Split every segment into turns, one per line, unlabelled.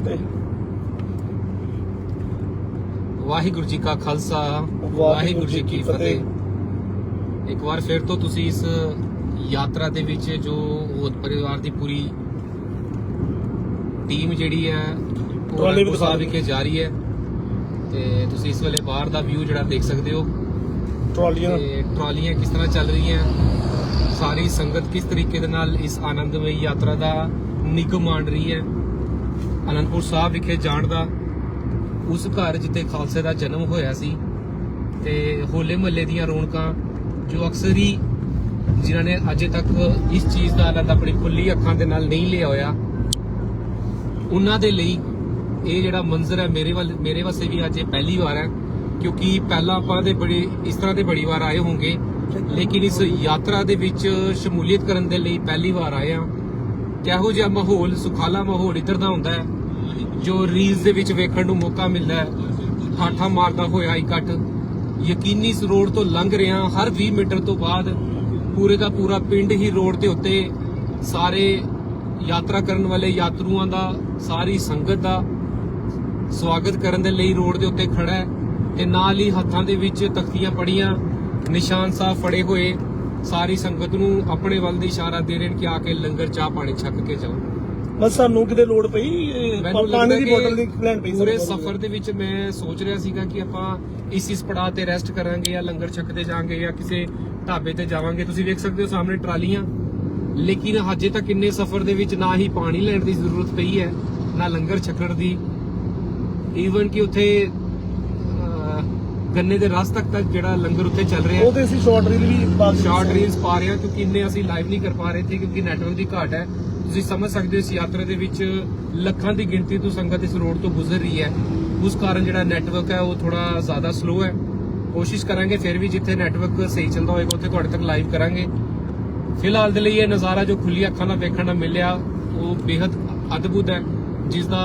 ਫਤਿਹ
ਵਾਹਿਗੁਰੂ ਜੀ ਕਾ ਖਾਲਸਾ ਵਾਹਿਗੁਰੂ ਜੀ ਕੀ ਫਤਿਹ। ਇੱਕ ਵਾਰ ਫਿਰ ਤੋਂ ਤੁਸੀਂ ਇਸ ਯਾਤਰਾ ਦੇ ਵਿੱਚ ਜੋ ਹੋਤ ਪਰਿਵਾਰ ਦੀ ਪੂਰੀ ਟੀਮ ਜਿਹੜੀ ਹੈ ਉਹ
ਟਰਾਲੀ ਵੀ ਦਿਖਾ।
ਵਿਖੇ ਜਾ ਰਹੀ ਹੈ। ਤੇ ਤੁਸੀਂ ਇਸ ਵੇਲੇ ਬਾਹਰ ਦਾ ਵਿਊ ਜਿਹੜਾ ਦੇਖ ਸਕਦੇ ਹੋ।
ਟਰਾਲੀਆਂ।
ਤੇ ਟਰਾਲੀਆਂ ਕਿਸ ਤਰ੍ਹਾਂ ਚੱਲ ਰਹੀਆਂ ਸਾਰੀ ਸੰਗਤ ਕਿਸ ਤਰੀਕੇ ਦੇ ਨਾਲ ਇਸ ਆਨੰਦਮਈ ਯਾਤਰਾ ਦਾ ਨਿਗਮ ਮਾਣ ਰਹੀ ਹੈ। ਅਨੰਦਪੁਰ ਸਾਹਿਬ ਵਿਖੇ ਜਾਣ ਦਾ, ਉਸ ਘਰ ਜਿੱਥੇ ਖਾਲਸੇ ਦਾ ਜਨਮ ਹੋਇਆ ਸੀ, ਤੇ ਹੋਲੇ ਮਹੱਲੇ ਦੀਆਂ ਰੌਣਕਾਂ, ਜੋ ਅਕਸਰ ਹੀ ਜਿਨ੍ਹਾਂ ਨੇ ਅਜੇ ਤੱਕ ਇਸ ਚੀਜ਼ ਦਾ ਆਨੰਦ ਆਪਣੀ ਖੁੱਲੀ ਅੱਖਾਂ ਦੇ ਨਾਲ ਨਹੀਂ ਲਿਆ ਹੋਇਆ, ਉਹਨਾਂ ਦੇ ਲਈ ਇਹ ਜਿਹੜਾ ਮੰਜ਼ਰ ਹੈ, ਮੇਰੇ ਵੱਲ, ਮੇਰੇ ਵਾਸਤੇ ਵੀ ਅੱਜ ਇਹ ਪਹਿਲੀ ਵਾਰ ਹੈ, ਕਿਉਂਕਿ ਪਹਿਲਾਂ ਆਪਾਂ ਦੇ ਬੜੇ, ਇਸ ਤਰ੍ਹਾਂ ਦੇ ਬੜੀ ਵਾਰ ਆਏ ਹੋਣਗੇ, ਲੇਕਿਨ ਇਸ ਯਾਤਰਾ ਦੇ ਵਿੱਚ ਸ਼ਮੂਲੀਅਤ ਕਰਨ ਦੇ ਲਈ ਪਹਿਲੀ ਵਾਰ ਆਏ ਆ ਕਿਹੋ ਜਿਹਾ ਮਾਹੌਲ, ਸੁਖਾਲਾ ਮਾਹੌਲ ਇੱਧਰ ਦਾ ਹੁੰਦਾ ਹੈ, ਜੋ ਰੀਲਸ ਦੇ ਵਿੱਚ ਵੇਖਣ ਨੂੰ ਮੌਕਾ ਮਿਲਦਾ ਹੈ। ਠਾਠਾ ਮਾਰਦਾ ਹੋਇਆ ਇਕੱਠ ਯਕੀਨੀ ਇਸ ਰੋਡ ਤੋਂ ਲੰਘ ਰਿਹਾ, ਹਰ 20 ਮੀਟਰ ਤੋਂ ਬਾਅਦ ਪੂਰੇ ਦਾ ਪੂਰਾ ਪਿੰਡ ਹੀ ਰੋਡ ਦੇ ਉੱਤੇ ਸਾਰੇ ਯਾਤਰਾ ਕਰਨ ਵਾਲੇ ਯਾਤਰੂਆਂ ਦਾ, ਸਾਰੀ ਸੰਗਤ ਦਾ ਸਵਾਗਤ ਕਰਨ ਦੇ ਲਈ ਰੋਡ ਦੇ ਉੱਤੇ ਖੜਾ ਹੈ ਤੇ ਨਾਲ ਹੀ ਹੱਥਾਂ ਦੇ ਵਿੱਚ ਤਖਤੀਆਂ ਪੜੀਆਂ ਨਿਸ਼ਾਨ ਸਾਹਿਬ ਫੜੇ ਹੋਏ। ਸਾਰੀ ਸੰਗਤ ਨੂੰ ਆਪਣੇ ਵੱਲ ਦੀ ਇਸ਼ਾਰਾ ਦੇ ਰਹੇ ਕਿ ਆ ਕੇ ਲੰਗਰ ਚਾਹ ਪਾਣੀ ਛਕ ਕੇ ਜਾਓ।
ਬਸ ਸਾਨੂੰ ਕਿਤੇ ਲੋੜ ਪਈ ਪਾਣੀ ਦੀ ਬੋਤਲ ਦੀ ਲੈਣ ਪਈ
ਪੂਰੇ। ਸਫ਼ਰ ਦੇ ਵਿੱਚ ਮੈਂ ਸੋਚ ਰਿਹਾ ਸੀਗਾ ਕਿ ਆਪਾਂ ਇਸ ਇਸ ਪੜਾਅ ਤੇ ਰੈਸਟ ਕਰਾਂਗੇ ਜਾਂ ਲੰਗਰ ਛਕਦੇ ਜਾਵਾਂਗੇ ਜਾਂ ਕਿਸੇ ਢਾਬੇ ਤੇ ਜਾਵਾਂਗੇ। ਤੁਸੀਂ ਵੇਖ ਸਕਦੇ ਹੋ ਸਾਹਮਣੇ ਟਰਾਲੀਆਂ। ਲੇਕਿਨ ਹਜੇ ਤੱਕ ਇੰਨੇ ਸਫ਼ਰ ਦੇ ਵਿੱਚ ਨਾ ਹੀ ਪਾਣੀ ਲੈਣ ਦੀ ਜ਼ਰੂਰਤ ਪਈ ਹੈ ਨਾ ਲੰਗਰ ਛਕਣ ਦੀ। ਈਵਨ ਕਿ ਉੱਥੇ ਗੰਨੇ ਦੇ ਰਸ ਤੱਕ ਤੱਕ ਜਿਹੜਾ ਲੰਗਰ ਉੱਥੇ ਚੱਲ ਰਿਹਾ
ਉਹ ਤੇ ਅਸੀਂ ਸ਼ਾਰਟ ਰੀਲ ਵੀ ਪਾ
ਸ਼ਾਰਟ। ਰੀਲਸ ਪਾ ਰਹੇ ਹਾਂ ਕਿਉਂਕਿ ਇੰਨੇ ਅਸੀਂ ਲਾਈਵ ਨਹੀਂ ਕਰ ਪਾ ਰਹੇ ਥੇ ਕਿਉਂਕਿ ਨੈਟਵਰਕ ਦੀ ਘਾਟ ਹੈ। ਤੁਸੀਂ ਸਮਝ ਸਕਦੇ ਹੋ ਇਸ ਯਾਤਰਾ ਦੇ ਵਿੱਚ ਲੱਖਾਂ ਦੀ ਗਿਣਤੀ ਤੋਂ ਸੰਗਤ ਇਸ ਰੋਡ ਤੋਂ ਗੁਜ਼ਰ ਰਹੀ ਹੈ। ਉਸ ਕਾਰਨ ਜਿਹੜਾ ਨੈਟਵਰਕ ਹੈ ਉਹ ਥੋੜਾ ਜ਼ਿਆਦਾ ਸਲੋ ਹੈ। ਕੋਸ਼ਿਸ਼ ਕਰਾਂਗੇ ਫਿਰ ਵੀ ਜਿੱਥੇ ਨੈਟਵਰਕ ਸਹੀ ਚੱਲਦਾ ਹੋਏਗਾ ਉੱਥੇ ਤੁਹਾਡੇ ਤੱਕ ਲਾਈਵ ਕਰਾਂਗੇ। ਫਿਲਹਾਲ ਦੇ ਲਈ ਇਹ ਨਜ਼ਾਰਾ ਜੋ ਖੁੱਲੀ ਅੱਖਾਂ ਨਾਲ ਵੇਖਣ ਨੂੰ ਮਿਲਿਆ ਉਹ ਬੇहद ਅਦਭੁਤ ਹੈ ਜਿਸ ਦਾ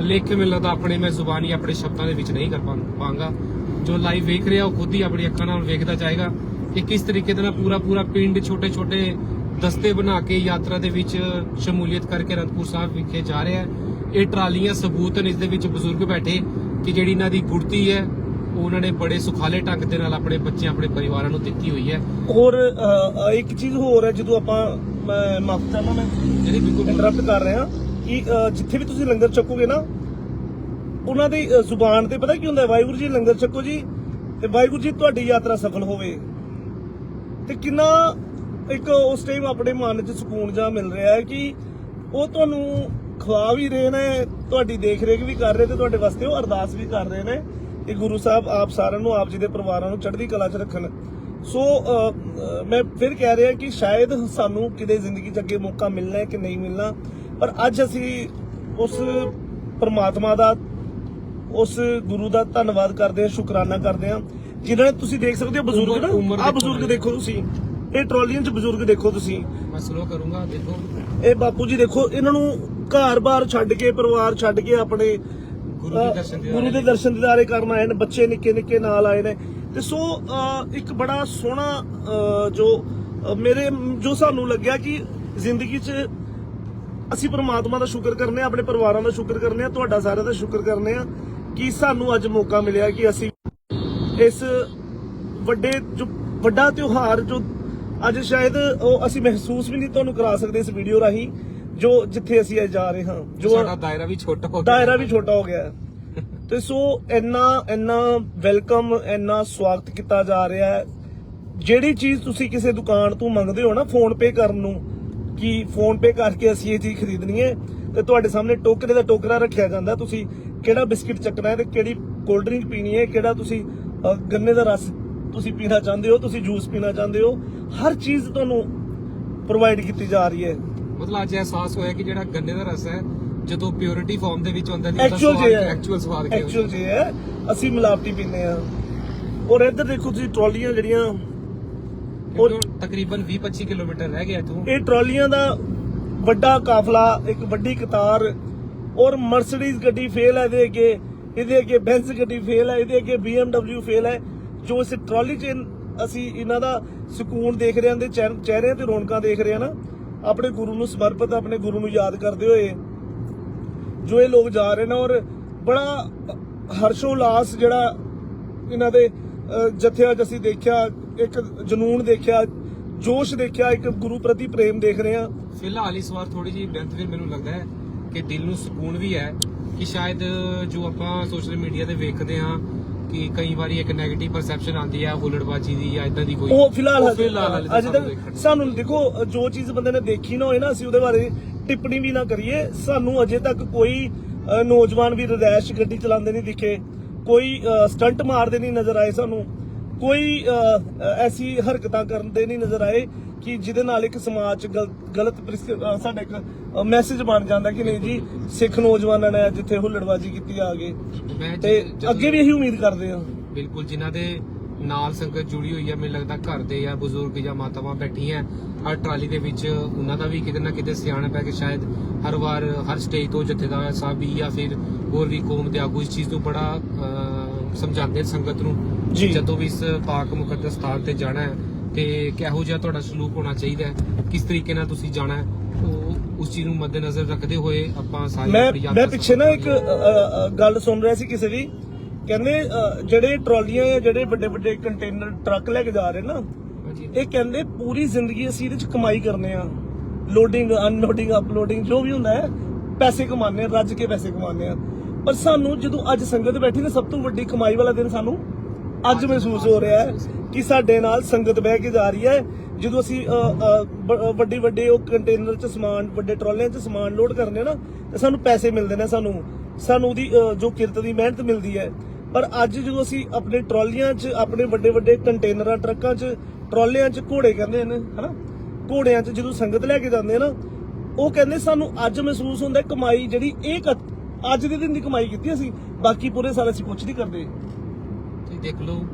ਲੇਖ ਮੈਨੂੰ ਲੱਗਦਾ ਆਪਣੇ ਮੈਂ ਜ਼ੁਬਾਨੀ ਆਪਣੇ ਸ਼ਬਦਾਂ ਦੇ ਵਿੱਚ ਨਹੀਂ ਕਰ ਪਾਂ- ਪਾਂਗਾ। ਜੋ ਲਾਈਵ ਵੇਖ ਰਿਹਾ ਉਹ ਖੁਦ ਹੀ ਆਪਣੀ ਅੱਖਾਂ ਨਾਲ ਵੇਖਦਾ ਜਾਏਗਾ ਕਿ ਕਿਸ ਤਰੀਕੇ ਦੇ ਨਾਲ ਪੂਰਾ ਪੂਰਾ ਪਿੰਡ ਛੋਟੇ ਛੋਟੇ ਦਸਤੇ ਬਣਾ ਕੇ ਯਾਤਰਾ ਦੇ ਵਿੱਚ ਸ਼ਮੂਲੀਅਤ ਕਰਕੇ ਅਨੰਦਪੁਰ ਸਾਹਿਬ ਵਿਖੇ ਜਾ ਰਿਹਾ ਹੈ। ਇਹ ਟਰਾਲੀਆਂ ਸਬੂਤ ਹਨ ਇਸ ਦੇ ਵਿੱਚ ਬਜ਼ੁਰਗ ਬੈਠੇ ਕਿ ਜਿਹੜੀ ਇਹਨਾਂ ਦੀ ਗੁੜਤੀ ਹੈ ਉਹ ਉਹਨਾਂ ਨੇ ਬੜੇ ਸੁਖਾਲੇ ਢੰਗ ਦੇ ਨਾਲ ਆਪਣੇ ਬੱਚੇ ਆਪਣੇ ਪਰਿਵਾਰਾਂ ਨੂੰ ਦਿੱਤੀ ਹੋਈ ਹੈ।
ਹੋਰ ਇੱਕ ਚੀਜ਼ ਹੋਰ ਹੈ ਜਦੋਂ ਆਪਾਂ ਮੈਂ ਮਾਫ ਚਾਹਨਾ ਮੈਂ
ਜਿਹੜੀ ਬਿਲਕੁਲ
ਇੰਟਰਰਪਟ ਕਰ ਰਿਹਾ। ਕਿ ਜਿੱਥੇ ਵੀ ਤੁਸੀਂ ਲੰਗਰ ਛਕੋਗੇ ਨਾ, ਉਹਨਾਂ ਦੀ ਜ਼ੁਬਾਨ ਤੇ ਪਤਾ ਕੀ ਹੁੰਦਾ ਵਾਹਿਗੁਰੂ ਜੀ ਲੰਗਰ ਛਕੋ ਜੀ, ਤੇ ਵਾਹਿਗੁਰੂ ਜੀ ਤੁਹਾਡੀ ਯਾਤਰਾ ਸਫਲ ਹੋਵੇ। ਤੇ ਕਿੰਨਾ ਇੱਕ ਉਸ ਟਾਈਮ ਆਪਣੇ ਮਨ 'ਚ ਸਕੂਨ ਜਾ ਮਿਲ ਰਿਹਾ ਹੈ ਕਿ ਉਹ ਤੁਹਾਨੂੰ ਖਵਾ ਵੀ ਰਹੇ ਨੇ, ਤੁਹਾਡੀ ਦੇਖ ਰੇਖ ਵੀ ਕਰ ਰਹੇ ਤੇ ਤੁਹਾਡੇ ਵਾਸਤੇ ਉਹ ਅਰਦਾਸ ਵੀ ਕਰ ਰਹੇ ਨੇ। ਕਿ ਗੁਰੂ ਸਾਹਿਬ ਆਪ ਸਾਰਿਆਂ ਨੂੰ, ਆਪ ਜੀ ਦੇ ਪਰਿਵਾਰਾਂ ਨੂੰ ਚੜ੍ਹਦੀ ਕਲਾ 'ਚ ਰੱਖਣ। ਸੋ ਮੈਂ ਫਿਰ ਕਹਿ ਰਿਹਾ ਕਿ ਸ਼ਾਇਦ ਸਾਨੂੰ ਕਿਤੇ ਜ਼ਿੰਦਗੀ 'ਚ ਅੱਗੇ ਮੌਕਾ ਮਿਲਣਾ ਹੈ ਕਿ ਨਹੀਂ ਮਿਲਣਾ। ਪਰ ਅੱਜ ਅਸੀਂ ਉਸ ਪਰਮਾਤਮਾ ਦਾ ਉਸ ਗੁਰੂ ਦਾ ਧੰਨਵਾਦ ਕਰਦੇ ਹਾਂ ਸ਼ੁਕਰਾਨਾ ਕਰਦੇ ਹਾਂ। ਜਿਨ੍ਹਾਂ ਨੇ ਤੁਸੀਂ ਦੇਖ ਸਕਦੇ ਹੋ ਬਜ਼ੁਰਗ ਨਾ ਆ ਬਜ਼ੁਰਗ। ਦੇਖੋ ਤੁਸੀਂ। ਇਹ ਟਰਾਲੀਆਂ 'ਚ ਬਜ਼ੁਰਗ ਦੇਖੋ ਤੁਸੀਂ।
ਮੈਂ ਸਲੋ ਕਰੂੰਗਾ ਦੇਖੋ।
ਇਹ ਬਾਪੂ ਜੀ ਦੇਖੋ ਇਹਨਾਂ ਨੂੰ ਘਰ-ਬਾਰ ਛੱਡ ਕੇ ਪਰਿਵਾਰ ਛੱਡ ਕੇ ਆਪਣੇ
ਗੁਰੂ ਦੇ ਦਰਸ਼ਨ ਦੀਦਾਰੇ
ਕਰਨ ਆਏ ਨੇ ਬੱਚੇ ਨਿੱਕੇ ਨਿੱਕੇ ਨਾਲ ਆਏ ਨੇ। ਤੇ ਸੋ ਇੱਕ ਬੜਾ ਸੋਹਣਾ ਜੋ ਮੇਰੇ ਜੋ ਸਾਨੂੰ ਲੱਗਿਆ ਕਿ ਜ਼ਿੰਦਗੀ 'ਚ ਅਸੀਂ ਪ੍ਰਮਾਤਮਾ ਦਾ ਸ਼ੁਕਰ ਕਰਨੇ ਆ ਆਪਣੇ ਪਰਿਵਾਰਾਂ ਦਾ ਸ਼ੁਕਰ ਕਰਨੇ ਆ ਤੁਹਾਡਾ ਸਾਰਿਆਂ ਦਾ ਸ਼ੁਕਰ ਕਰਨੇ ਆ ਕਿ ਸਾਨੂੰ ਅੱਜ ਮੌਕਾ ਮਿਲਿਆ ਕਿ ਅਸੀਂ ਇਸ ਵੱਡੇ ਜੋ ਵੱਡਾ ਤਿਉਹਾਰ ਜੋ ਅੱਜ ਸ਼ਾਇਦ ਉਹ ਅਸੀਂ ਮਹਿਸੂਸ ਵੀ ਨਹੀਂ ਤੁਹਾਨੂੰ ਕਰਾ ਸਕਦੇ ਇਸ ਵੀਡੀਓ ਰਾਹੀਂ ਜੋ ਜਿੱਥੇ ਅਸੀਂ ਅੱਜ ਜਾ ਰਹੇ ਹਾਂ ਜੋ
ਸਾਡਾ ਦਾਇਰਾ ਵੀ ਛੋਟਾ ਹੋ ਗਿਆ
ਦਾਇਰਾ ਵੀ ਛੋਟਾ ਹੋ ਗਿਆ। ਤੇ ਸੋ ਇੰਨਾ ਇੰਨਾ ਵੈਲਕਮ ਇੰਨਾ ਸਵਾਗਤ ਕੀਤਾ ਜਾ ਰਿਹਾ ਹੈ ਜਿਹੜੀ ਚੀਜ਼ ਤੁਸੀਂ ਕਿਸੇ ਦੁਕਾਨ ਤੋਂ ਮੰਗਦੇ ਹੋ ਨਾ ਫੋਨ ਪੇ ਕਰਨ ਨੂੰ ਕਿ ਫੋਨ ਪੇ ਕਰਕੇ ਅਸੀਂ ਇਹ ਚੀਜ਼ ਖਰੀਦਣੀ ਹੈ ਤੇ ਤੁਹਾਡੇ ਸਾਹਮਣੇ ਟੋਕਰੇ ਦਾ ਟੋਕਰਾ ਰੱਖਿਆ ਜਾਂਦਾ। ਤੁਸੀਂ ਕਿਹੜਾ ਬਿਸਕਿਟ ਚੱਕਣਾ ਹੈ ਤੇ ਕਿਹੜੀ ਕੋਲਡ ਡਰਿੰਕ ਪੀਣੀ ਹੈ ਕਿਹੜਾ ਤੁਸੀਂ ਗੰਨੇ ਦਾ ਰਸ ਤੁਸੀਂ ਪੀਣਾ ਚਾਹੁੰਦੇ ਹੋ ਤੁਸੀਂ ਜੂਸ ਪੀਣਾ ਚਾਹੁੰਦੇ ਹੋ ਹਰ ਚੀਜ਼ ਤੁਹਾਨੂੰ ਪ੍ਰੋਵਾਈਡ ਕੀਤੀ ਜਾ ਰਹੀ ਹੈ।
ਮਤਲਬ ਅੱਜ ਅਹਿਸਾਸ ਹੋਇਆ ਕਿ ਜਿਹੜਾ ਗੰਨੇ ਦਾ ਰਸ ਹੈ ਜਦੋਂ ਪਿਓਰਿਟੀ ਫਾਰਮ ਦੇ ਵਿੱਚ ਹੁੰਦਾ
ਐਕਚੁਅਲ ਜੇ ਹੈ।
ਐਕਚੁਅਲ ਸਵਾਦ ਕੀ
ਐਕਚੁਅਲ ਜੇ ਹੈ? ਅਸੀਂ ਮਿਲਾਵਟੀ ਪੀਂਦੇ ਆ ਔਰ ਇੱਧਰ ਦੇਖੋ ਤੁਸੀਂ ਟਰਾਲੀਆਂ ਜਿਹੜੀਆਂ
ਔਰ ਤਕਰੀਬਨ 20-25 ਕਿਲੋਮੀਟਰ ਰਹਿ ਗਿਆ ਇੱਥੋਂ।
ਇਹ ਟਰਾਲੀਆਂ ਦਾ ਵੱਡਾ ਕਾਫਲਾ ਇੱਕ ਵੱਡੀ ਕਤਾਰ ਔਰ ਮਰਸੀਡੀਜ਼ ਗੱਡੀ ਫੇਲ ਹੈ ਇਹਦੇ ਅੱਗੇ ਇਹਦੇ ਅੱਗੇ ਬੈਂਜ਼ ਗੱਡੀ ਫੇਲ ਹੈ ਇਹਦੇ ਅੱਗੇ BMW ਫੇਲ ਹੈ ਜੋ ਇਸ ਟਰਾਲੀ 'ਚ ਅਸੀਂ ਇਹਨਾਂ ਦਾ ਸਕੂਨ ਦੇਖ ਰਹੇ ਹਾਂ ਦੇ ਚਿਹਰ- ਚਿਹਰਿਆਂ ਤੇ ਰੌਣਕਾਂ ਦੇਖ ਰਹੇ ਹਾਂ ਨਾ ਆਪਣੇ ਗੁਰੂ ਨੂੰ ਸਮਰਪਿਤ ਆਪਣੇ ਗੁਰੂ ਨੂੰ ਯਾਦ ਕਰਦੇ ਹੋਏ ਜੋ ਇਹ ਲੋਕ ਜਾ ਰਹੇ ਨੇ ਔਰ ਬੜਾ ਹਰਸ਼ੋ ਉਲਾਸ ਜਿਹੜਾ ਇਹਨਾਂ ਦੇ ਜਥਿਆਂ ਅਸੀਂ ਦੇਖਿਆ ਇੱਕ ਜਨੂਨ ਦੇਖਿਆ ਜੋਸ਼ ਦੇਖਿਆ ਇੱਕ ਗੁਰੂ ਪ੍ਰਤੀ ਪ੍ਰੇਮ ਦੇਖ ਰਹੇ ਹਾਂ।
ਫਿਲਹਾਲ ਇਸ ਵਾਰ ਥੋੜੀ ਜਿਹੀ ਬੈਂਥਵੀਰ ਮੈਨੂੰ ਲੱਗਦਾ ਹੈ ਕਿ ਦਿਲ ਨੂੰ ਸਕੂਨ ਵੀ ਹੈ ਕਿ ਸ਼ਾਇਦ ਜੋ ਆਪਾਂ ਸੋਸ਼ਲ ਮੀਡੀਆ ਤੇ ਵੇਖਦੇ ਹਾਂ ਕਿ ਕਈ ਵਾਰੀ ਇੱਕ 네ਗੇਟਿਵ ਪਰਸੈਪਸ਼ਨ ਆਉਂਦੀ ਹੈ ਹੁਲੜਬਾਜੀ ਦੀ ਜਾਂ ਇਦਾਂ ਦੀ ਕੋਈ।
ਉਹ ਫਿਲਹਾਲ ਅਜੇ ਤੱਕ ਸਾਨੂੰ ਦੇਖੋ ਜੋ ਚੀਜ਼ ਬੰਦੇ ਨੇ ਦੇਖੀ ਨਾ ਹੋਏ ਨਾ ਅਸੀਂ ਉਹਦੇ ਬਾਰੇ ਟਿੱਪਣੀ ਵੀ ਨਾ ਕਰੀਏ। ਸਾਨੂੰ ਅਜੇ ਤੱਕ ਕੋਈ ਨੌਜਵਾਨ ਵੀ ਰਦੈਸ਼ ਗੱਡੀ ਚਲਾਉਂਦੇ ਨਹੀਂ ਦਿਖੇ ਕੋਈ ਸਟੰਟ ਮਾਰਦੇ ਨਹੀਂ ਨਜ਼ਰ ਆਏ ਸਾਨੂੰ। ਕੋਈ ਐਸੀ ਹਰਕਤਾਂ ਕਰਦੇ ਨਹੀਂ ਨਜ਼ਰ ਆਏ ਕਿ ਜਿਹਦੇ ਨਾਲ ਇੱਕ ਸਮਾਜ 'ਚ ਗਲ- ਗਲਤ ਸਾਡਾ ਇੱਕ ਮੈਸੇਜ ਬਣ ਜਾਂਦਾ ਕਿ ਨਹੀਂ ਜੀ ਸਿੱਖ ਨੌਜਵਾਨਾਂ ਨੇ ਜਿੱਥੇ ਹੁੱਲੜਬਾਜੀ ਕੀਤੀ ਆ ਗਏ ਤੇ ਅੱਗੇ ਵੀ ਇਹੀ ਉਮੀਦ ਕਰਦੇ ਹਾਂ
ਬਿਲਕੁਲ ਜਿਨ੍ਹਾਂ ਦੇ ਨਾਲ ਸੰਗਤ ਜੁੜੀ ਹੋਈ ਹੈ ਮੈਨੂੰ ਲੱਗਦਾ ਘਰ ਦੇ ਜਾਂ ਬਜ਼ੁਰਗ ਜਾਂ ਮਾਤਾਵਾਂ ਬੈਠੀਆਂ ਹਰ ਟਰਾਲੀ ਦੇ ਵਿੱਚ ਉਹਨਾਂ ਦਾ ਵੀ ਕਿਤੇ ਨਾ ਕਿਤੇ ਸਿਆਣਪ ਹੈ ਕਿ ਸ਼ਾਇਦ ਹਰ ਵਾਰ ਹਰ ਸਟੇਜ ਤੋਂ ਜਥੇਦਾਰ ਸਾਹਿਬ ਵੀ ਜਾਂ ਫਿਰ ਹੋਰ ਵੀ ਕੌਮ ਦੇ ਆਗੂ ਇਸ ਚੀਜ਼ ਨੂੰ ਬੜਾ ਸਮਝਾਉਂਦੇ ਸੰਗਤ ਨੂੰ
ਜੀ।
ਜਦੋਂ ਵੀ ਇਸ ਪਾਕ ਮੁਕੱਦਸ ਸਥਾਨ ਤੇ ਜਾਣਾ ਹੈ ਤੇ ਕਿਹੋ ਜਿਹਾ ਤੁਹਾਡਾ ਸਲੂਕ ਹੋਣਾ ਚਾਹੀਦਾ ਹੈ ਕਿਸ ਤਰੀਕੇ ਨਾਲ ਤੁਸੀਂ ਜਾਣਾ ਹੈ ਉਹ ਉਸ ਚੀਜ਼ ਨੂੰ ਮੱਦੇਨਜ਼ਰ ਰੱਖਦੇ ਹੋਏ ਆਪਾਂ ਸਾਰੀ
ਮੈਂ ਮੈਂ ਪਿੱਛੇ ਨਾ ਇੱਕ ਗੱਲ ਸੁਣ ਰਿਹਾ ਸੀ ਕਿਸੇ ਦੀ ਕਹਿੰਦੇ ਜਿਹੜੇ ਟਰਾਲੀਆਂ ਜਾਂ ਜਿਹੜੇ ਵੱਡੇ ਵੱਡੇ ਕੰਟੇਨਰ ਟਰੱਕ ਲੈ ਕੇ ਜਾ ਰਹੇ ਨਾ। ਇਹ ਕਹਿੰਦੇ ਪੂਰੀ ਜ਼ਿੰਦਗੀ ਅਸੀਂ ਇਹਦੇ ਚ ਕਮਾਈ ਕਰਨੇ ਆ ਲੋਡਿੰਗ ਅਨਲੋਡਿੰਗ ਅਪਲੋਡਿੰਗ ਜੋ ਵੀ ਹੁੰਦਾ ਹੈ ਪੈਸੇ ਕਮਾਉਂਦੇ ਆ ਰੱਜ ਕੇ ਪੈਸੇ ਕਮਾਉਂਦੇ ਆ ਪਰ ਸਾਨੂੰ ਜਦੋਂ ਅੱਜ ਸੰਗਤ ਬੈਠੀ ਨਾ ਸਭ ਤੋਂ ਵੱਡੀ ਕਮਾਈ ਵਾਲਾ ਦਿਨ ਸਾਨੂੰ ਅੱਜ ਮਹਿਸੂਸ ਹੋ ਰਿਹਾ ਹੈ ਕਿ ਸਾਡੇ ਨਾਲ ਸੰਗਤ ਬਹਿ ਕੇ ਜਾ ਰਹੀ ਹੈ। ਜਦੋਂ ਅਸੀਂ ਅ, ਵੱਡੇ ਉਹ ਕੰਟੇਨਰ ਚ ਸਮਾਨ ਵੱਡੇ ਟਰਾਲਿਆਂ ਚ ਸਮਾਨ ਲੋਡ ਕਰਨੇ ਨਾ ਤੇ ਸਾਨੂੰ ਪੈਸੇ ਮਿਲਦੇ ਨੇ ਸਾਨੂੰ। ਸਾਨੂੰ ਉਹਦੀ ਜੋ ਕਿਰਤ ਦੀ ਮਿਹਨਤ ਮਿਲਦੀ ਹੈ। ਪਰ ਅੱਜ ਜਦੋਂ ਅਸੀਂ ਆਪਣੇ ਟਰਾਲੀਆਂ 'ਚ ਆਪਣੇ ਵੱਡੇ ਵੱਡੇ ਕੰਟੇਨਰਾਂ ਟਰੱਕਾਂ 'ਚ ਟਰਾਲਿਆਂ 'ਚ ਘੋੜੇ ਕਹਿੰਦੇ ਨੇ ਹਨਾ? ਘੋੜਿਆਂ 'ਚ ਜਦੋਂ ਸੰਗਤ ਲੈ ਕੇ ਜਾਂਦੇ ਨਾ ਉਹ ਕਹਿੰਦੇ ਸਾਨੂੰ ਅੱਜ ਮਹਿਸੂਸ ਹੁੰਦਾ ਕਮਾਈ ਜਿਹੜੀ ਇਹ ਕ- ਅੱਜ ਦੇ ਦਿਨ ਦੀ ਕਮਾਈ ਕੀਤੀ ਅਸੀਂ ਬਾਕੀ ਪੂਰੇ ਸਾਲ ਅਸੀਂ ਕੁਝ ਨਹੀਂ ਕਰਦੇ।
ਤੁਸੀਂ ਦੇਖ ਲਓ।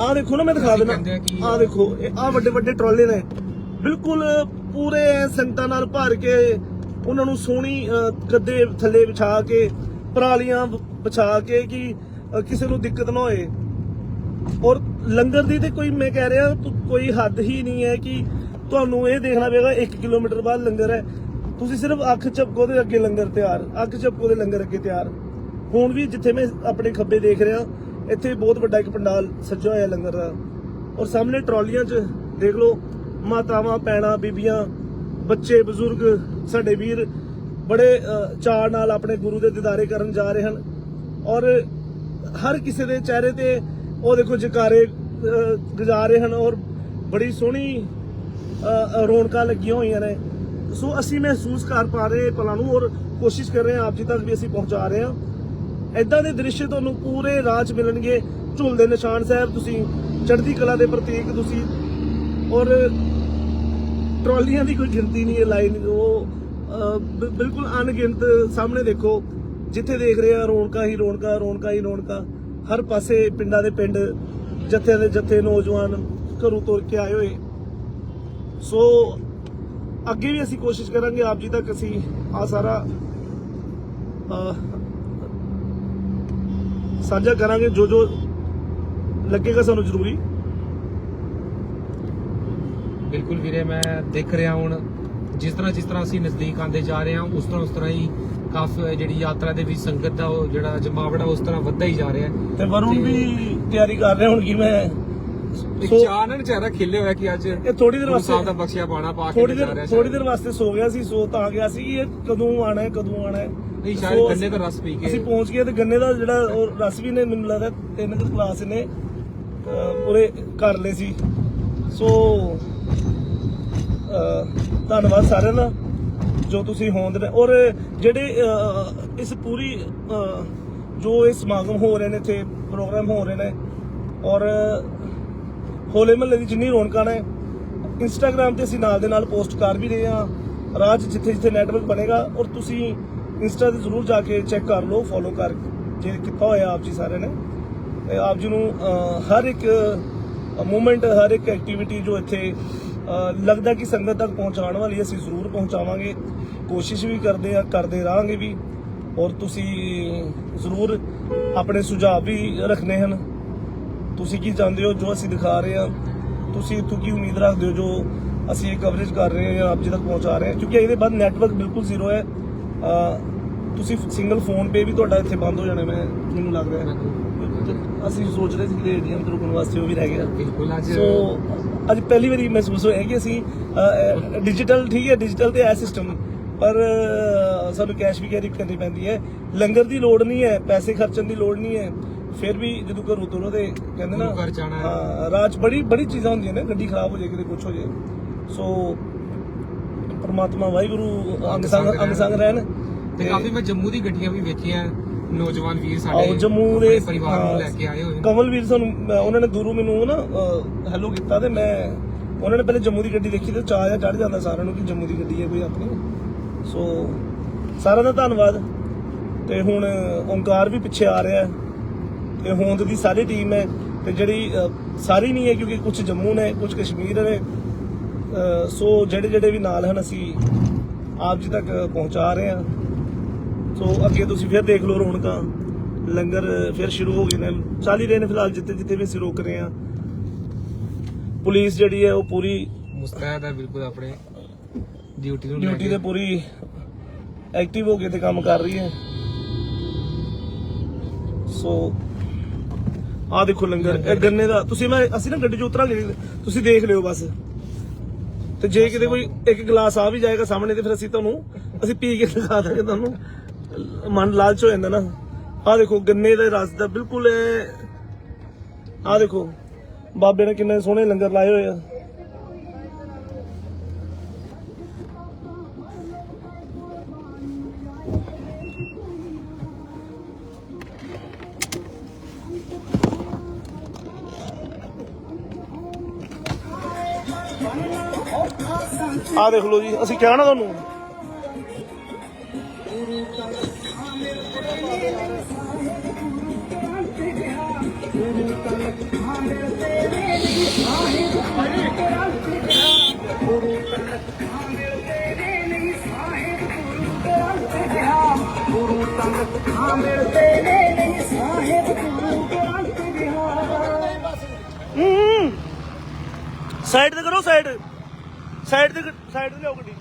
ਆਹ ਦੇਖੋ ਨਾ ਮੈਂ ਦਿਖਾ
ਕਹਿੰਦੇ ਆ ਕਿ-
ਆਹ ਦੇਖੋ ਆਹ ਵੱਡੇ ਵੱਡੇ ਟਰਾਲੇ ਨੇ। ਬਿਲਕੁਲ ਪੂਰੇ ਸੰਗਤਾਂ ਨਾਲ ਭਰ ਕੇ ਉਹਨਾਂ ਨੂੰ ਸੋਹਣੀ ਅਹ, ਗੱਦੇ ਥੱਲੇ ਵਿਛਾ ਕੇ ਪਰਾਲੀਆਂ ਵ- ਵਿਛਾ ਕੇ ਕਿ ਅਹ, ਕਿਸੇ ਨੂੰ ਦਿੱਕਤ ਨਾ ਹੋਏ। ਔਰ ਲੰਗਰ ਦੀ ਤੇ ਕੋਈ ਮੈਂ ਕਹਿ ਰਿਹਾ ਤੁ- ਕੋਈ ਹੱਦ ਹੀ ਨਹੀਂ ਹੈ ਕਿ ਤੁਹਾਨੂੰ ਇਹ ਦੇਖਣਾ ਪਏਗਾ 1 ਕਿਲੋਮੀਟਰ ਬਾਅਦ ਲੰਗਰ ਹੈ। ਤੁਸੀਂ ਸਿਰਫ ਅੱਖ ਝਪਕੋ ਦੇ ਅੱਗੇ ਲੰਗਰ ਤਿਆਰ ਅੱਖ ਝਪਕੋ ਦੇ ਲੰਗਰ ਅੱਗੇ ਤਿਆਰ। ਹੁਣ ਵੀ ਜਿੱਥੇ ਮੈਂ ਆਪਣੇ ਖੱਬੇ ਦੇਖ ਰਿਹਾ ਇੱਥੇ ਬਹੁਤ ਵੱਡਾ ਇੱਕ ਪੰਡਾਲ ਸੱਜਿਆ ਹੋਇਆ ਲੰਗਰ ਦਾ। ਔਰ ਸਾਹਮਣੇ ਟਰਾਲੀਆਂ 'ਚ ਦੇਖ ਲਓ ਮਾਤਾਵਾਂ ਪੈਣਾ ਬੀਬੀਆਂ ਬੱਚੇ ਬਜ਼ੁਰਗ ਸਾਡੇ ਵੀਰ ਬੜੇ ਚਾਅ ਨਾਲ ਆਪਣੇ ਗੁਰੂ ਦੇ ਦੀਦਾਰੇ ਕਰਨ ਜਾ ਰਹੇ ਹਨ। ਔਰ ਹਰ ਕਿਸੇ ਦੇ ਚਿਹਰੇ ਤੇ ਉਹ ਦੇਖੋ ਜਕਾਰੇ ਅ, ਗੁਜ਼ਾਰ ਰਹੇ ਹਨ ਔਰ ਬੜੀ ਸੋਹਣੀ ਰੌਣਕਾਂ ਲੱਗੀਆਂ ਹੋਈਆਂ ਨੇ। ਸੋ ਅਸੀਂ ਮਹਿਸੂਸ ਕਰ ਪਾ ਰਹੇ ਪਲਾਂ ਨੂੰ ਔਰ ਕੋਸ਼ਿਸ਼ ਕਰ ਰਹੇ ਹਾਂ ਆਪ ਜੀ ਤੱਕ ਵੀ ਅਸੀਂ ਪਹੁੰਚਾ ਰਹੇ ਹਾਂ। ਇਦਾਂ ਦੇ ਦ੍ਰਿਸ਼ ਤੁਹਾਨੂੰ ਪੂਰੇ ਰਾਜ ਮਿਲਣਗੇ। ਝੁਲਦੇ ਨਿਸ਼ਾਨ ਸਾਹਿਬ ਤੁਸੀਂ, ਚੜ੍ਹਦੀ ਕਲਾ ਦੇ ਪ੍ਰਤੀਕ ਤੁਸੀਂ ਔਰ ਟਰਾਲੀਆਂ ਦੀ ਕੋਈ ਗਿਣਤੀ ਨਹੀਂ ਹੈ ਲਾਈਨ ਉਹ ਬਿਲਕੁਲ ਅਣਗਿਣਤ ਸਾਹਮਣੇ ਦੇਖੋ। ਜਿੱਥੇ ਦੇਖ ਰਹੇ ਆ ਰੌਣਕਾਂ ਹੀ ਰੌਣਕਾਂ ਰੌਣਕਾਂ ਹੀ ਰੌਣਕਾਂ। ਹਰ ਪਾਸੇ ਪਿੰਡਾਂ ਦੇ ਪਿੰਡ ਜੱਥਿਆਂ ਦੇ ਜੱਥੇ ਨੌਜਵਾਨ ਘਰੋਂ ਤੁਰ ਕੇ ਆਏ ਹੋਏ। ਸੋ ਅੱਗੇ ਵੀ ਅਸੀਂ ਕੋਸ਼ਿਸ਼ ਕਰਾਂਗੇ ਆਪ ਜੀ ਤੱਕ ਅਸੀਂ ਆ ਸਾਰਾ ਸਾਂਝਾ ਕਰਾਂਗੇ ਜੋ ਜੋ ਲੱਗੇਗਾ ਸਾਨੂੰ ਜ਼ਰੂਰੀ।
ਬਿਲਕੁਲ ਵੀਰੇ ਮੈਂ ਦੇਖ ਰਿਹਾ ਹੁਣ ਜਿਸ ਤਰ੍ਹਾਂ ਜਿਸ ਤਰ੍ਹਾਂ ਅਸੀਂ ਨਜ਼ਦੀਕ ਆਉਂਦੇ ਜਾ ਰਹੇ ਹਾਂ ਉਸ ਤਰ੍ਹਾਂ ਉਸ ਤਰ੍ਹਾਂ ਹੀ ਕਾਫੀ ਜਿਹੜੀ ਯਾਤਰਾ ਦੇ ਵਿੱਚ ਸੰਗਤ ਦਾ ਉਹ ਜਿਹੜਾ ਜਮਾਵੜਾ ਉਸ ਤਰ੍ਹਾਂ ਵੱਧਦਾ ਹੀ ਜਾ ਰਿਹਾ ਹੈ।
ਤੇ ਵਰੁਣ ਵੀ ਤਿਆਰੀ ਕਰ ਰਿਹਾ ਹੁਣ ਕਿ ਮੈਂ ਸੋ-
ਚਾਨਣ ਚਿਹਰਾ ਖਿਲੇ ਹੋਇਆ ਕਿ ਅੱਜ
ਇਹ ਥੋੜੀ ਦੇਰ
ਗੁਰੂ ਸਾਹਿਬ ਦਾ
ਵਾਸਤੇ
ਬਖਸ਼ਿਆ ਬਾਣਾ ਪਾ ਕੇ
ਥੋੜੀ
ਜਾ
ਦੇਰ
ਰਿਹਾ
ਥੋੜੀ
ਸ਼ਾਇਦ।
ਦੇਰ ਵਾਸਤੇ ਸੋ ਗਿਆ ਸੀ ਸੋ ਤਾਂ ਗਿਆ ਸੀ ਕਿ ਇਹ ਕਦੋਂ ਆਣਾ ਹੈ ਕਦੋਂ ਆਣਾ ਹੈ?
ਨਹੀਂ
ਸੋ
ਸ਼ਾਇਦ ਗੰਨੇ
ਅਸੀਂ-
ਦਾ ਰਸ ਪੀ ਕੇ।
ਅਸੀਂ ਪਹੁੰਚ ਗਏ ਤੇ ਗੰਨੇ ਦਾ ਜਿਹੜਾ ਉਹ ਰਸ ਵੀ ਨੇ ਮੈਨੂੰ ਲੱਗਦਾ ਤਿੰਨ ਕੁ ਕਲਾਸ ਨੇ ਅਹ, ਪੂਰੇ ਕਰ ਲਏ ਸੀ। ਸੋ ਅਹ, ਧੰਨਵਾਦ ਸਾਰਿਆਂ ਦਾ ਜੋ ਤੁਸੀਂ ਹੋਂਦ ਨੇ। ਔਰ ਜਿਹੜੇ ਇਸ ਪੂਰੀ ਜੋ ਇਹ ਸਮਾਗਮ ਹੋ ਰਹੇ ਨੇ ਇੱਥੇ ਪ੍ਰੋਗਰਾਮ ਹੋ ਰਹੇ ਨੇ ਔਰ ਹੋਲੇ ਮਹੱਲੇ ਦੀ ਜਿੰਨੀ ਰੌਣਕਾਂ ਨੇ ਇੰਸਟਾਗ੍ਰam ਤੇ ਅਸੀਂ ਨਾਲ ਦੇ ਨਾਲ ਪੋਸਟ ਕਰ ਵੀ ਰਹੇ ਹਾਂ। ਰਾਹ 'ਚ ਜਿੱਥੇ ਜਿੱਥੇ ਨੈਟਵਰਕ ਬਣੇਗਾ ਔਰ ਤੁਸੀਂ ਇੰਸਟਾ ਤੇ ਜ਼ਰੂਰ ਜਾ ਕੇ ਚੈੱਕ ਕਰ ਲਓ ਫੋਲੋ ਕਰ ਜੇ ਕੀਤਾ ਹੋਇਆ ਆਪ ਜੀ ਸਾਰਿਆਂ ਨੇ। ਤੇ ਆਪ ਜੀ ਨੂੰ ਹਰ ਇੱਕ ਮੂਮੈਂਟ ਹਰ ਇੱਕ ਐਕਟੀਵਿਟੀ ਜੋ ਇੱਥੇ ਲੱਗਦਾ ਕਿ ਸੰਗਤ ਤੱਕ ਪਹੁੰਚਾਉਣ ਵਾਲੀ ਅਸੀਂ ਜ਼ਰੂਰ ਪਹੁੰਚਾਵਾਂਗੇ। ਕੋਸ਼ਿਸ਼ ਵੀ ਕਰਦੇ ਆ ਕਰਦੇ ਰਹਾਂਗੇ ਵੀ। ਔਰ ਤੁਸੀਂ ਜ਼ਰੂਰ ਆਪਣੇ ਸੁਝਾਅ ਵੀ ਰੱਖਣੇ ਹਨ। ਤੁਸੀਂ ਕੀ ਚਾਹੁੰਦੇ ਹੋ? ਜੋ ਅਸੀਂ ਦਿਖਾ ਰਹੇ ਹਾਂ ਤੁਸੀਂ ਇੱਥੋਂ ਕੀ ਉਮੀਦ ਰੱਖਦੇ ਹੋ? ਜੋ ਅਸੀਂ ਇਹ ਕਵਰੇਜ ਕਰ ਰਹੇ ਹਾਂ ਜਾਂ ਆਪ ਜੀ ਤੱਕ ਪਹੁੰਚਾ ਰਹੇ ਹਾਂ? ਕਿਉਂਕਿ ਇਹਦੇ ਬਾਅਦ ਨੈਟਵਰਕ ਬਿਲਕੁਲ ਜ਼ੀਰੋ ਹੈ। ਤੁਸੀਂ ਸਿੰਗਲ ਫੋਨ ਪੇ ਵੀ ਤੁਹਾਡਾ ਇੱਥੇ ਬੰਦ ਹੋ ਜਾਣਾ ਮੈਂ ਮੈਨੂੰ ਲੱਗ ਰਿਹਾ ਹੈ। ਅਸੀਂ ਸੋਚ ਰਹੇ ਸੀ ਕਿ ਏਟੀਐਮ ਤੋਂ ਰੁਕਣ ਵਾਸਤੇ ਉਹ ਵੀ ਰਹਿ ਗਿਆ।
ਬਿਲਕੁਲ ਅੱਜ
ਸੋ ਅੱਜ ਪਹਿਲੀ ਵਾਰੀ ਮਹਿਸੂਸ ਹੋਇਆ ਕਿ ਅਸੀਂ ਡਿਜੀਟਲ ਠੀਕ ਹੈ ਡਿਜੀਟਲ ਤੇ ਹੈ ਸਿਸਟਮ ਪਰ ਸਾਨੂੰ ਕੈਸ਼ ਵੀ ਕੈਰੀ ਕਰਨੀ ਪੈਂਦੀ ਹੈ। ਲੰਗਰ ਦੀ ਲੋੜ ਨਹੀਂ ਹੈ ਪੈਸੇ ਖਰਚਣ ਦੀ ਲੋੜ ਨਹੀਂ ਹੈ। ਫਿਰ ਵੀ ਜਦੋਂ ਘਰੋਂ ਤੁਰੋ ਤੇ ਕਹਿੰਦੇ ਨਾ
ਘਰ ਜਾਣਾ ਹੈ।
ਰਾਜ ਬੜੀ ਬੜੀ ਚੀਜ਼ਾਂ ਹੁੰਦੀਆਂ ਨੇ ਗੱਡੀ ਖਰਾਬ ਹੋ ਜਾਏ ਕਿਤੇ ਕੁਝ ਹੋ ਜਾਏ। ਸੋ ਪਰਮਾਤਮਾ ਵਾਹਿਗੁਰੂ ਅੰਗ ਸੰਗ ਅੰਗ ਸੰਗ ਰਹਿਣ।
ਤੇ ਕਾਫੀ ਮੈਂ ਜੰਮੂ ਦੀ ਗੱਡੀਆਂ ਵੀ ਵੇਖੀਆਂ ਨੌਜਵਾਨ ਵੀਰ ਸਾਡੇ
ਆਓ ਜੰਮੂ ਦੇ
ਪਰਿਵਾਰ ਨੂੰ ਲੈ ਕੇ ਆਏ ਹੋਏ ਨੇ।
ਕਮਲਵੀਰ ਸਾਨੂੰ ਉਹਨਾਂ ਨੇ ਦੂਰੋਂ ਮੈਨੂੰ ਨਾ ਹੈਲੋ ਕੀਤਾ ਤੇ ਮੈਂ ਉਹਨਾਂ ਨੇ ਪਹਿਲੇ ਜੰਮੂ ਦੀ ਗੱਡੀ ਦੇਖੀ ਤੇ ਚਾਹ ਜਿਹਾ ਚੜ ਜਾਂਦਾ ਸਾਰਿਆਂ ਨੂੰ ਕਿ ਜੰਮੂ ਦੀ ਗੱਡੀ ਹੈ ਕੋਈ ਆਪਣੀ। ਸੋ ਸਾਰਿਆਂ ਦਾ ਧੰਨਵਾਦ। ਤੇ ਹੁਣ ਓਮਕਾਰ ਵੀ ਪਿੱਛੇ ਆ ਰਿਹਾ ਹੈ। ਤੇ ਹੋਂਦ ਦੀ ਸਾਰੀ ਟੀਮ ਹੈ ਤੇ ਜਿਹੜੀ ਸਾਰੀ ਨਹੀਂ ਹੈ ਕਿਉਂਕਿ ਕੁਝ ਜੰਮੂ ਨੇ ਕੁਝ ਕਸ਼ਮੀਰ ਨੇ। ਸੋ ਜਿਹੜੇ ਜਿਹੜੇ ਵੀ ਨਾਲ ਹਨ ਅਸੀਂ ਆਪ ਜੀ ਤੱਕ ਪਹੁੰਚਾ ਰਹੇ ਹਾਂ। ਸੋ ਅੱਗੇ ਤੁਸੀਂ ਫਿਰ ਦੇਖ ਲਓ ਰੌਣਕਾਂ। ਲੰਗਰ ਫਿਰ ਸ਼ੁਰੂ ਹੋ ਗਏ ਨੇ। ਚੱਲ ਹੀ ਰਹੇ ਨੇ ਫਿਲਹਾਲ ਜਿੱਥੇ ਜਿੱਥੇ ਵੀ ਅਸੀਂ ਰੋਕ ਰਹੇ ਹਾਂ। ਪੁਲਿਸ ਜਿਹੜੀ ਹੈ ਉਹ ਪੂਰੀ
ਮੁਸਤੈਦ ਹੈ ਬਿਲਕੁਲ ਆਪਣੇ। ਡਿਊਟੀ ਨੂੰ
ਡਿਊਟੀ। ਤੇ ਪੂਰੀ ਐਕਟਿਵ ਹੋ ਕੇ ਤੇ ਕੰਮ ਕਰ ਰਹੀ ਹੈ। ਸੋ ਆ ਦੇਖੋ ਲੰਗਰ ਇਹ ਗੰਨੇ ਦਾ ਤੁਸੀਂ ਮੈਂ ਅਸੀਂ ਨਾ ਗੱਡੀ 'ਚ ਉਤਰਾਂਗੇ ਨੀ, ਤੁਸੀਂ ਦੇਖ ਲਿਓ ਬਸ। ਤੇ ਜੇ ਕਿਤੇ ਕੋਈ ਇੱਕ ਗਲਾਸ ਆ ਵੀ ਜਾਏਗਾ ਸਾਹਮਣੇ ਤੇ ਫਿਰ ਅਸੀਂ ਤੁਹਾਨੂੰ ਅਸੀਂ ਪੀ ਕੇ ਦਿਖਾ ਦਾਂਗੇ ਤੁਹਾਨੂੰ। ਮਨ ਲਾਲਚ ਹੋ ਜਾਂਦਾ ਨਾ। ਆਹ ਦੇਖੋ ਗੰਨੇ ਦਾ ਰਸ ਦਾ ਬਿਲਕੁਲ ਆਹ ਦੇਖੋ ਬਾਬੇ ਨੇ ਕਿੰਨੇ ਸੋਹਣੇ ਲੰਗਰ ਲਾਏ ਹੋਏ ਆ। ਆ ਦੇਖ ਲਓ ਜੀ ਅਸੀਂ ਕਿਹਾ ਨਾ ਤੁਹਾਨੂੰ।
ਗੁਰੂ ਤੰਗ ਖਾਂ ਮਿਲਦੇ ਨੇ ਨਹੀਂ ਸਾਹਿਬ ਗੁਰੂ ਗ੍ਰੰਥ ਬਿਹਾਰ
ਹੂੰ। ਸਾਈਡ ਤੇ ਕਰੋ ਸਾਈਡ। ਸਾਈਡ ਤੇ ਸਾਈਡ ਤੇ ਲਿਆਓ ਗੱਡੀ।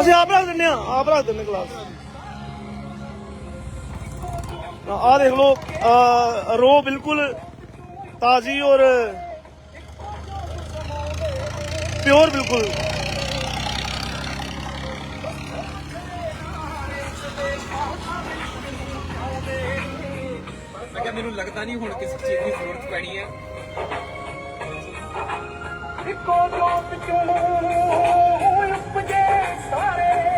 ਅਸੀਂ ਆਪ ਰੱਖ ਦਿੰਨੇ ਆ ਆਪ ਰੱਖ ਦਿੰਨੇ ਗਲਾਸ। ਆ ਦੇਖ ਅਹ, ਰੋ ਬਿਲਕੁਲ ਤਾਜ਼ੀ ਔਰ ਪਿਓਰ ਬਿਲਕੁਲ
ਮੈਂ ਮੈਨੂੰ ਲੱਗਦਾ ਨਹੀਂ ਹੁਣ ਕਿਸੇ ਚੀਜ਼ ਦੀ ਜ਼ਰੂਰਤ ਪੈਣੀ ਹੈ।
ਇੱਕੋ ਜੋਤ ਚੋਂ ਉਪਜੇ ਸਾਰੇ।